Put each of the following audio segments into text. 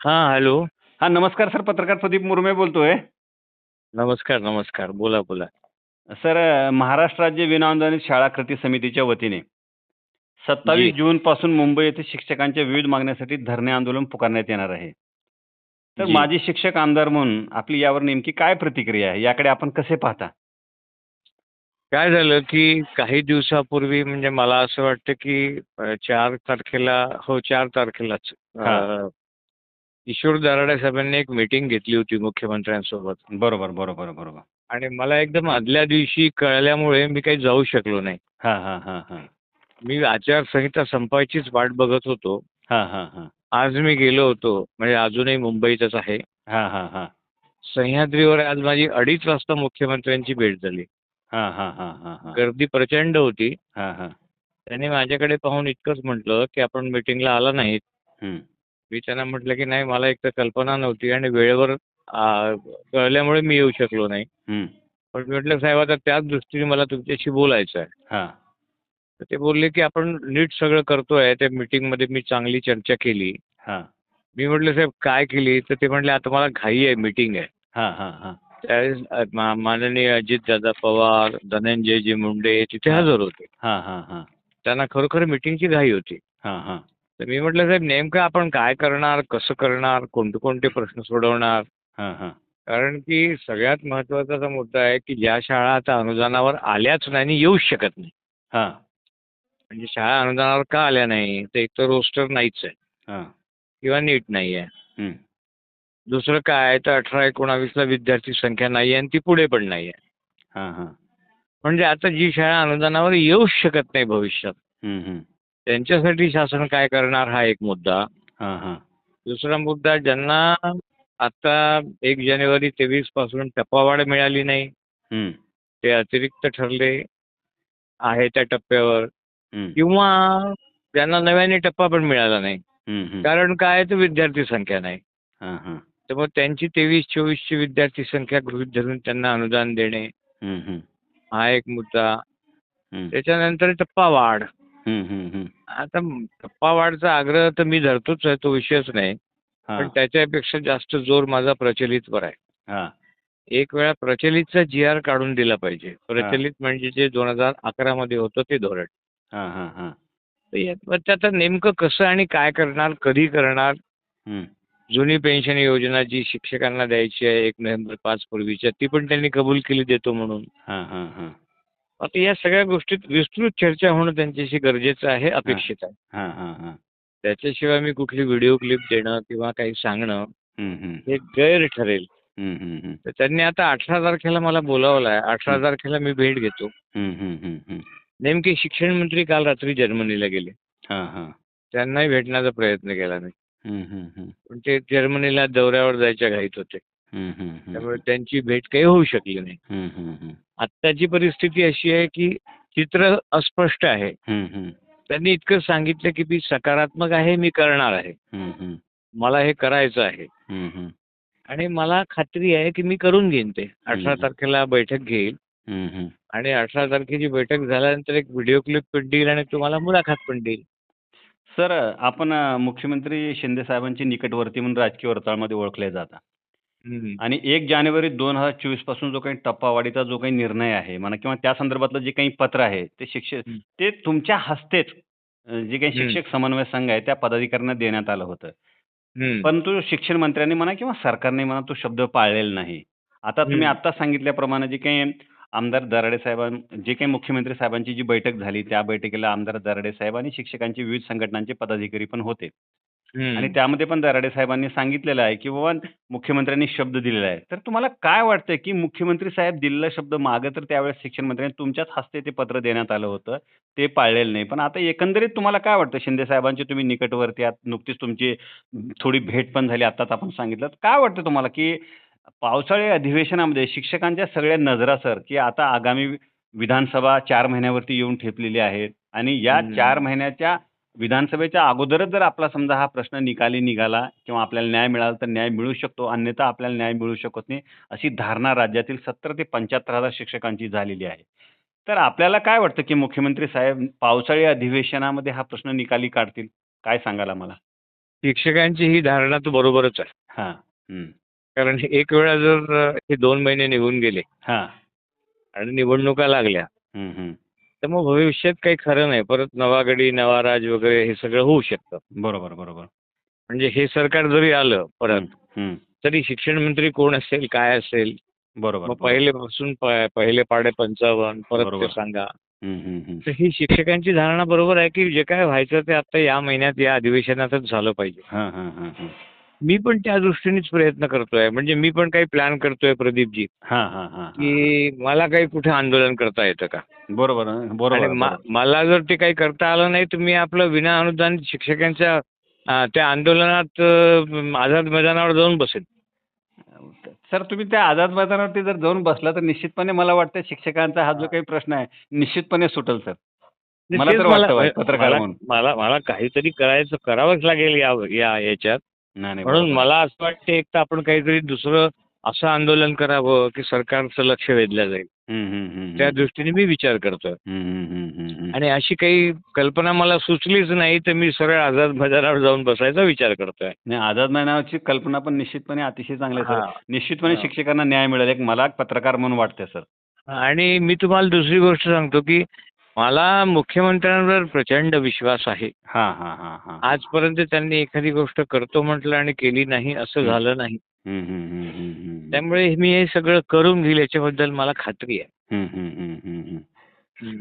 हां, हॅलो. हां, नमस्कार सर. पत्रकार प्रदीप मुरमे बोलतोय. नमस्कार, नमस्कार. बोला, बोला. सर महाराष्ट्र राज्य विनाअनुदानित शाळा कृती समितीच्या वतीने 27 जी. जूनपासून मुंबई येथे शिक्षकांच्या विविध मागण्यासाठी धरणे आंदोलन पुकारण्यात येणार आहे. तर जी. माजी शिक्षक आमदार म्हणून आपली यावर नेमकी काय प्रतिक्रिया आहे? याकडे आपण कसे पाहता? काय झालं, की काही दिवसापूर्वी म्हणजे मला असं वाटतं, की अ, 4 तारखेला हो 4 तारखेलाच अ. किशोर दराडे साहेबांनी एक मीटिंग घेतली होती मुख्यमंत्र्यांसोबत बरोबर, बरोबर, बरोबर. आणि मला एकदम आदल्या दिवशी कळल्यामुळे मी काही जाऊ शकलो नाही. हां, हां, हां, हां. मी आचारसंहिता संपायचीच वाट बघत होतो. हां, हां, हां. आज मी गेलो होतो. म्हणजे अजूनही मुंबईतच आहे. हां, हां, हां. सह्याद्रीवर आज माझी 2:30 वाजता मुख्यमंत्र्यांची भेट झाली. हां, हां, हां, हां, हां. गर्दी प्रचंड होती. हां, हां. त्यांनी माझ्याकडे पाहून इतकंच म्हटलं, की "आपण मीटिंगला आला नाहीत." हं. मी त्यांना म्हटलं, की "नाही, मला एकतर कल्पना नव्हती आणि वेळेवर कळल्यामुळे मी येऊ शकलो नाही." पण मी म्हटलं, "साहेब, आता त्याच दृष्टीने मला तुमच्याशी बोलायचं आहे." हां. तर ते बोलले, की "आपण नीट सगळं करतोय." त्या मीटिंगमध्ये मी चांगली चर्चा केली. हां. मी म्हटलं, "साहेब, काय केली?" तर ते म्हटले, "आता मला घाई आहे, मीटिंग आहे." हां, हां, हां. त्यावेळेस माननीय अजितदादा पवार, धनंजयजी मुंडे तिथे. हजर होते. हां, हां, हां. त्यांना खरोखर मीटिंगची घाई होती. तर मी म्हटलं, "साहेब, नेमकं आपण काय करणार? कसं करणार? कोणते कोणते प्रश्न सोडवणार?" हां, हां. कारण की सगळ्यात महत्त्वाचा मुद्दा आहे, की ज्या शाळा आता अनुदानावर आल्याच नाही आणि येऊच शकत नाही. हां. म्हणजे शाळा अनुदानावर का आल्या नाही? तर एक तर रोस्टर नाहीच आहे हां. किंवा नीट नाही आहे. दुसरं काय तर 18-19 ला विद्यार्थी संख्या नाही आहे आणि ती पुढे पण नाही आहे. हां, हां. म्हणजे आता जी शाळा अनुदानावर येऊच शकत नाही भविष्यात. त्यांच्यासाठी शासन काय करणार हा एक मुद्दा. हां, हां. दुसरा मुद्दा ज्यांना आता 1 जानेवारी 23 पासून टप्पावाढ मिळाली नाही. ते अतिरिक्त ठरले आहे त्या टप्प्यावर. किंवा ज्यांना नव्याने टप्पा पण मिळाला नाही. कारण काय तर विद्यार्थी संख्या नाही. हां, हां. तर मग त्यांची 23-24 ची विद्यार्थी संख्या गृहीत धरून त्यांना अनुदान देणे हं, एक मुद्दा. त्याच्यानंतर टप्पा वाढ. आता टप्पा वाढचा आग्रह तर मी धरतोच आहे तो विषयच नाही. पण. त्याच्यापेक्षा जास्त जोर माझा प्रचलितवर आहे. हां. एक वेळा प्रचलितचा जी-आर काढून दिला पाहिजे. प्रचलित म्हणजे जे 2011 मध्ये होतं ते धोरण. हां, हां, हां. आता नेमकं कसं आणि काय करणार, कधी करणार? जुनी पेन्शन योजना जी शिक्षकांना द्यायची आहे 1 नोव्हेंबर 5 पूर्वीच्या ती पण त्यांनी कबूल केली देतो म्हणून. आता या सगळ्या गोष्टीत विस्तृत चर्चा होणं त्यांच्याशी गरजेचं आहे, अपेक्षित आहे. हां, हां, हां. त्याच्याशिवाय मी कुठली व्हिडिओ क्लिप देणं किंवा काही सांगणं हं, गैर ठरेल. तर त्यांनी आता 18 तारखेला मला बोलावलं आहे. 18 तारखेला मी भेट घेतो. नेमके शिक्षण मंत्री काल रात्री जर्मनीला गेले. हां, हां. त्यांनाही भेटण्याचा प्रयत्न केला मी. हं, हं, हं. पण ते जर्मनीला दौऱ्यावर जायच्या घाईत होते. त्यामुळे त्यांची भेट काही होऊ शकली नाही. आत्ताची परिस्थिती अशी आहे, की चित्र अस्पष्ट आहे. त्यांनी इतकं सांगितलं, की मी सकारात्मक आहे, मी करणार आहे. मला हे करायचं आहे. आणि मला खात्री आहे, की मी करून घेईन ते. 18 हं. तारखेला बैठक घेईल. आणि 18 तारखेची बैठक झाल्यानंतर एक व्हिडिओ क्लिप पण देईल आणि तुम्हाला मुलाखत पण देईल. सर आपण अ, मुख्यमंत्री शिंदे साहेबांचे निकटवर्ती म्हणून राजकीय वर्तुळामध्ये ओळखले जातात. आणि 1 जानेवारी 2024 पासून जो काही टप्पावाढीचा जो काही निर्णय आहे म्हणा किंवा त्या संदर्भातलं जे काही पत्र आहे ते शिक्षक. ते तुमच्या हस्तेच जे काही. शिक्षक समन्वय संघ आहे त्या पदाधिकाऱ्यांना देण्यात आलं होतं. परंतु शिक्षण मंत्र्यांनी म्हणा किंवा सरकारने म्हणा तो शब्द पाळलेला नाही. आता तुम्ही. आत्ता सांगितल्याप्रमाणे जे काही आमदार दराडे साहेबां जे काही मुख्यमंत्री साहेबांची जी बैठक झाली त्या बैठकीला आमदार दराडे साहेब आणि शिक्षकांचे विविध संघटनांचे पदाधिकारी पण होते. आणि. त्यामध्ये पण दराडे साहेबांनी सांगितलेलं आहे, की बाबा मुख्यमंत्र्यांनी शब्द दिलेला आहे. तर तुम्हाला काय वाटतंय, की मुख्यमंत्री साहेब दिलेला शब्द मागे तर त्यावेळेस शिक्षण मंत्र्यांनी तुमच्याच हस्ते ते पत्र देण्यात आलं होतं. ते पाळलेलं नाही. पण आता एकंदरीत तुम्हाला काय वाटतं शिंदे साहेबांचे तुम्ही निकटवर्ती आहात. नुकतीच तुमची थोडी भेट पण झाली आत्ताच आपण सांगितलं. काय वाटतं तुम्हाला, की पावसाळी अधिवेशनामध्ये शिक्षकांच्या सगळ्या नजरा सर, की आता आगामी विधानसभा 4 महिन्यावरती येऊन ठेपलेली आहे आणि या. 4 महिन्याच्या विधानसभेच्या अगोदरच जर आपला समजा हा प्रश्न निकाली निघाला किंवा आपल्याला न्याय मिळाला तर न्याय मिळू शकतो, अन्यथा आपल्याला न्याय मिळू शकत नाही, अशी धारणा राज्यातील 70 ते 75,000 शिक्षकांची झालेली आहे. तर आपल्याला काय वाटतं, की मुख्यमंत्री साहेब पावसाळी अधिवेशनामध्ये हा प्रश्न निकाली काढतील? काय सांगाल आम्हाला? शिक्षकांची ही धारणा तर बरोबरच आहे हां. कारण एक वेळा जर हे दोन महिने निघून गेले हां आणि निवडणुका लागल्या तर मग भविष्यात काही खरं नाही. परत नवा गडी नवा राज वगैरे हे सगळं होऊ शकतं. बरोबर बरोबर. म्हणजे हे सरकार जरी आलं परत. तरी शिक्षण मंत्री कोण असेल काय असेल? बरोबर. पहिलेपासून पहिले पाडे पंचावन्न परत सांगा. तर ही शिक्षकांची धारणा बरोबर आहे की जे काय व्हायचं ते आता या महिन्यात या अधिवेशनातच झालं पाहिजे. मी पण त्या दृष्टीनेच प्रयत्न करतोय. म्हणजे मी पण काही प्लॅन करतोय प्रदीपजी. हां हां हां. की मला काही कुठे आंदोलन करता येतं का? बरोबर बरोबर आणि मा- बरोबर. मला जर ते काही करता आलं नाही तर मी आपलं विना अनुदान शिक्षकांच्या अं, त्या आंदोलनात अं, आझाद मैदानावर जाऊन बसेन. सर तुम्ही त्या आझाद मैदानावरती जर जाऊन बसला तर निश्चितपणे मला वाटतं शिक्षकांचा हा जो काही प्रश्न आहे निश्चितपणे सुटेल सर. मला तेच तर वाटतं पत्रकार मला- म्हणून. मला मला काहीतरी करायचं करावंच लागेल या या याच्यात. नाही नाही म्हणून. मला असं वाटतं एक तर आपण काहीतरी दुसरं असं आंदोलन करावं की सरकारचं लक्ष वेधलं जाईल त्या. दृष्टीने मी विचार करतोय. आणि अशी काही कल्पना मला सुचलीच नाही तर मी सरळ आझाद मैदानावर जाऊन बसायचा विचार करतोय नाही आझाद मैदानावरची कल्पना पण निश्चितपणे अतिशय चांगली. सर निश्चितपणे. शिक्षकांना न्याय मिळेल एक मला पत्रकार म्हणून वाटते सर आणि मी तुम्हाला दुसरी गोष्ट सांगतो की मला मुख्यमंत्र्यांवर प्रचंड विश्वास आहे हां हां हां हां आजपर्यंत त्यांनी एखादी गोष्ट करतो म्हटलं आणि केली नाही असं. झालं नाही. त्यामुळे मी हे सगळं करून घेईल याच्याबद्दल मला खात्री आहे.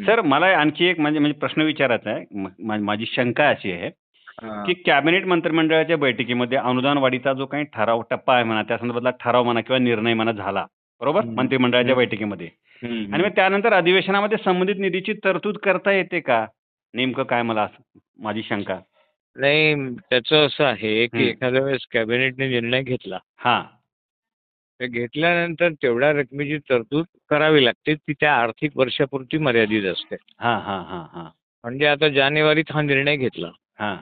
सर मला आणखी एक म्हणजे म्हणजे प्रश्न विचारायचा आहे म- मा- माझी शंका अशी आहे हां. की कॅबिनेट मंत्रिमंडळाच्या बैठकीमध्ये अनुदान वाढीचा जो काही ठराव टप्पा आहे म्हणा त्या संदर्भातला ठराव म्हणा किंवा निर्णय म्हणा झाला बरोबर. मंत्रिमंडळाच्या. बैठकीमध्ये. आणि. मग त्यानंतर अधिवेशनामध्ये संबंधित निधीची तरतूद करता येते का? नेमकं काय मला असं माझी शंका. नाही त्याचं असं आहे की. एखाद्या वेळेस कॅबिनेटने निर्णय घेतला. हां. तर घेतल्यानंतर तेवढ्या रकमेची तरतूद करावी लागते ती त्या आर्थिक वर्षापुरती मर्यादित असते. हां हां हां हां. म्हणजे आता जानेवारीत हा निर्णय घेतला. हां.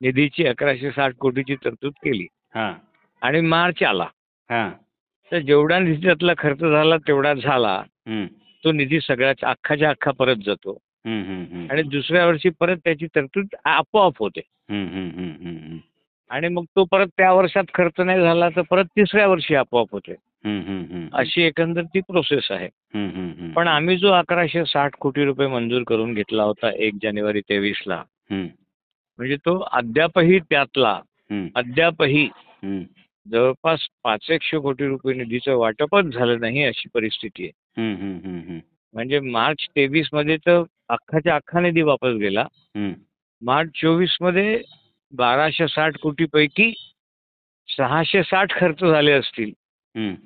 निधीची अकराशे साठ कोटीची तरतूद केली. हां. आणि मार्च आला. हां. तर जेवढा निधी त्यातला खर्च झाला तेवढा झाला तो निधी सगळ्याच अख्खाच्या अख्खा परत जातो. आणि दुसऱ्या वर्षी परत त्याची तरतूद आपोआप होते. आणि मग तो परत त्या वर्षात खर्च नाही झाला तर परत तिसऱ्या वर्षी आपोआप होते. अशी एकंदर ती प्रोसेस आहे. पण आम्ही जो अकराशे साठ कोटी रुपये मंजूर करून घेतला होता एक जानेवारी तेवीसला हं, म्हणजे तो अद्यापही त्यातला अद्यापही हं. जवळपास पाच एकशे कोटी रुपये निधीचं वाटपच झालं नाही अशी परिस्थिती आहे. म्हणजे मार्च तेवीसमध्ये तर अख्खाच्या अख्खा निधी वापस गेला. मार्च चोवीसमध्ये बाराशे साठ कोटी पैकी सहाशे साठ खर्च झाले असतील.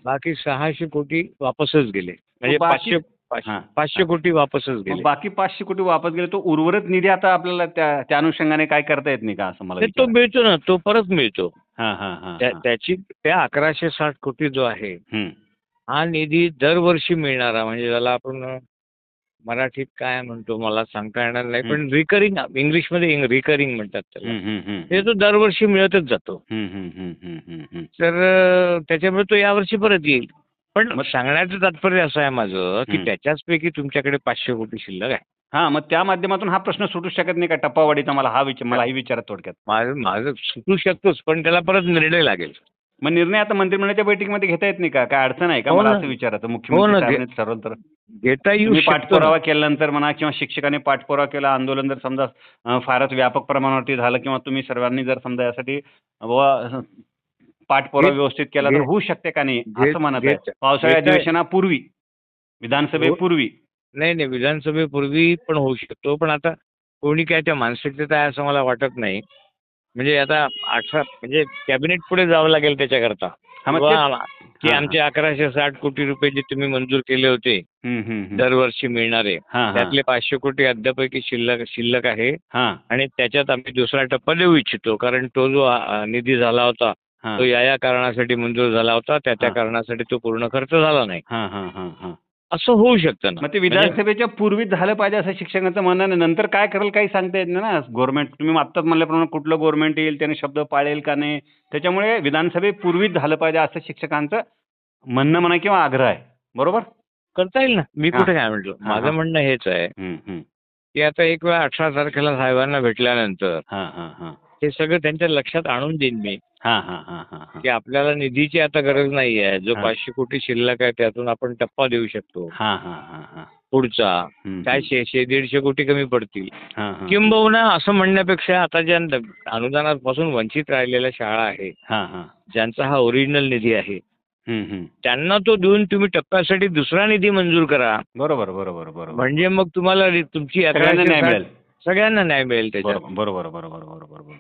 बाकी सहाशे कोटी वापसच गेले म्हणजे बाकी- पाचशे पाचशे- हां. पाचशे कोटी वापसच मग गेले बाकी पाचशे कोटी वापस गेले तो उर्वरित निधी आता आपल्याला त्या त्या अनुषंगाने काय करता येत नाही का असं मला तर तो विचारायचं. मिळतो ना तो परत मिळतो. त्याची त्या अकराशे साठ कोटी जो आहे हं. निधी दरवर्षी मिळणारा म्हणजे ज्याला आपण मराठीत काय म्हणतो मला सांगता येणार नाही. पण रिकरिंग इंग्लिशमध्ये रिकरिंग म्हणतात त्याला. ते तो दरवर्षी मिळतच जातो. तर त्याच्यामुळे तो यावर्षी परत येईल पण सांगण्याचं तात्पर्य असं आहे माझं की हं. त्याच्याचपैकी तुमच्याकडे पाचशे कोटी शिल्लक आहे हां मग त्या माध्यमातून हा प्रश्न सुटू शकत नाही का? टप्पावाढीचा मला हा विचार मलाही विचार थोडक्यात. माझं माझं सुटू शकतोच पण त्याला परत निर्णय लागेल. मग निर्णय आता मंत्रिमंडळाच्या बैठकीमध्ये घेता येत नाही का? काय अडचण आहे का? हो मला ना. असं विचारायचं हो मुख्यमंत्री ना, साहेबांनी ठरवलं तर. घेता येऊ तुम्ही शकतो. ना. पाठपुरावा केल्यानंतर म्हणा किंवा शिक्षकांनी पाठपुरावा केला आंदोलन जर समजा अं, फारच व्यापक प्रमाणावरती झालं किंवा तुम्ही सर्वांनी जर समजा यासाठी पाठपुरावा घे- व्यवस्थित केला तर घे- होऊ शकते का नाही? घे- असं म्हणत आहे. पावसाळ्या घेता- अधिवेशनापूर्वी विधानसभेपूर्वी नाही नाही विधानसभेपूर्वी पण होऊ शकतो पण आता कोणी काय त्या मानसिकतेत आहे असं मला वाटत नाही म्हणजे आता अठरा म्हणजे कॅबिनेट पुढे जावं लागेल त्याच्याकरता की आमचे अकराशे साठ कोटी रुपये जे तुम्ही मंजूर केले होते. दरवर्षी मिळणारे. त्यातले पाचशे कोटी अद्यापैकी शिल्लक शिल्लक आहे हां, आणि त्याच्यात आम्ही दुसरा टप्पा देऊ इच्छितो कारण तो जो निधी झाला होता. तो या या कारणासाठी मंजूर झाला होता त्या त्या. कारणासाठी तो पूर्ण खर्च झाला नाही हां, हां, हां, हां. असं होऊ शकतं ना. मग ते म्हणजे- विधानसभेच्या पूर्वीच झालं पाहिजे असं शिक्षकांचं म्हणणं आहे. नंतर काय करेल काही सांगता येत नाही ना. गव्हर्नमेंट तुम्ही आत्ताच म्हणल्याप्रमाणे कुठलं गव्हर्नमेंट येईल त्याने शब्द पाळेल का नाही? त्याच्यामुळे विधानसभेपूर्वीच झालं पाहिजे असं शिक्षकांचं म्हणणं म्हणा किंवा आग्रह आहे. बरोबर? करता येईल ना. मी हां. कुठे काय म्हटलं हां, माझं हां. म्हणणं हेच आहे हं, हं. की आता एक वेळा अठरा तारखेला साहेबांना भेटल्यानंतर हां हां हां. हे सगळं त्यांच्या लक्षात आणून देईन मी. की आपल्याला निधीची आता गरज नाही आहे जो. पाचशे कोटी शिल्लक आहे त्यातून आपण टप्पा देऊ शकतो. हां हां हां हां. पुढचा काय शे दीडशे कोटी कमी पडतील. किंबहुना असं म्हणण्यापेक्षा आता ज्या अनुदानापासून वंचित राहिलेल्या शाळा आहे हां हां. ज्यांचा हा ओरिजिनल निधी आहे. त्यांना तो देऊन तुम्ही टप्प्यासाठी दुसरा निधी मंजूर करा. बरोबर बरोबर बरोबर. म्हणजे मग तुम्हाला तुमची सगळ्यांना न्याय मिळेल. सगळ्यांना न्याय मिळेल त्याच्यात. बरोबर बरोबर बरोबर.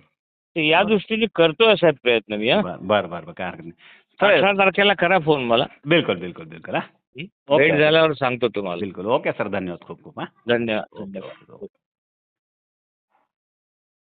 या दृष्टीने करतोय साहेब प्रयत्न मी हा. बर बर काय हरकत नाही. अठरा तारखेला करा फोन मला. बिलकुल बिलकुल बिलकुल हा. भेट झाल्यावर सांगतो तुम्हाला. बिलकुल ओके सर धन्यवाद खूप खूप हां. धन्यवाद धन्यवाद.